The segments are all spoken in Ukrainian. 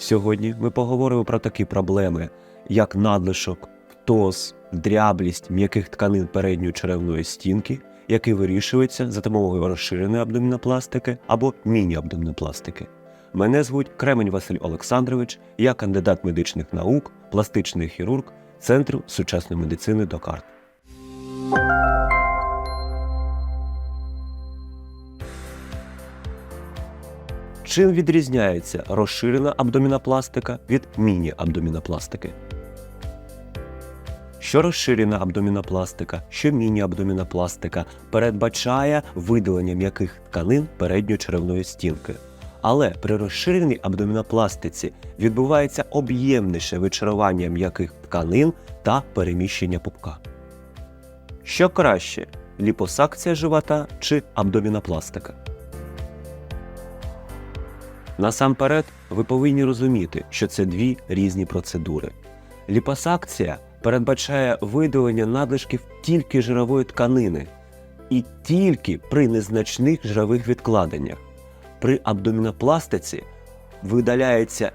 Сьогодні ми поговоримо про такі проблеми, як надлишок, птоз, дряблість м'яких тканин передньої черевної стінки, які вирішуються за допомогою розширеної абдомінопластики або міні-абдомінопластики. Мене звуть Кремень Василь Олександрович, я кандидат медичних наук, пластичний хірург Центру сучасної медицини Докарт. Чим відрізняється розширена абдомінопластика від міні-абдомінопластики? Що розширена абдомінопластика, що міні-абдомінопластика передбачає видалення м'яких тканин передньої черевної стінки. Але при розширеній абдомінопластиці відбувається об'ємніше вичарування м'яких тканин та переміщення пупка. Що краще ліпосакція живота чи абдомінопластика? Насамперед, ви повинні розуміти, що це дві різні процедури. Ліпосакція передбачає видалення надлишків тільки жирової тканини і тільки при незначних жирових відкладеннях. При абдомінопластиці видаляється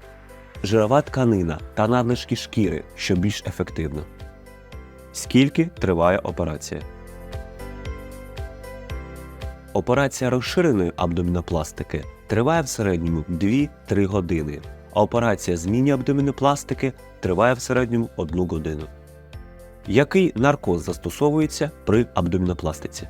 жирова тканина та надлишки шкіри, що більш ефективно. Скільки триває операція? Операція розширеної абдомінопластики триває в середньому 2-3 години, а операція з міні-абдомінопластики триває в середньому 1 годину. Який наркоз застосовується при абдомінопластиці?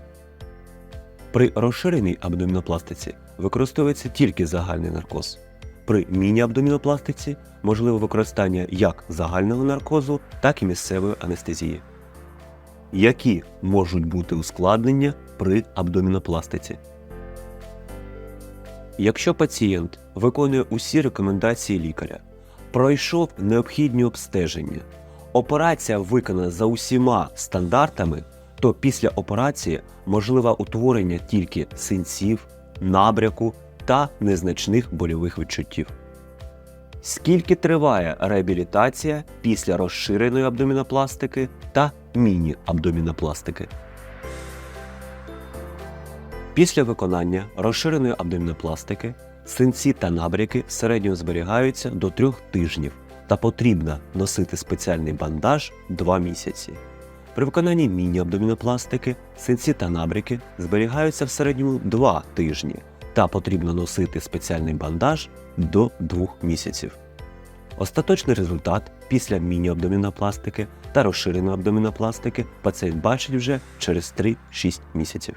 При розширеній абдомінопластиці використовується тільки загальний наркоз. При міні-абдомінопластиці можливе використання як загального наркозу, так і місцевої анестезії. Які можуть бути ускладнення при абдомінопластиці? Якщо пацієнт виконує усі рекомендації лікаря, пройшов необхідні обстеження, операція виконана за усіма стандартами, то після операції можливе утворення тільки синців, набряку та незначних больових відчуттів. Скільки триває реабілітація після розширеної абдомінопластики та міні-абдомінопластики? Після виконання розширеної абдомінопластики синці та набряки в середньому зберігаються до трьох тижнів та потрібно носити спеціальний бандаж 2 місяці. При виконанні міні-абдомінопластики синці та набряки зберігаються в середньому 2 тижні та потрібно носити спеціальний бандаж до 2 місяців. Остаточний результат після міні-абдомінопластики та розширеної абдомінопластики пацієнт бачить вже через 3-6 місяців.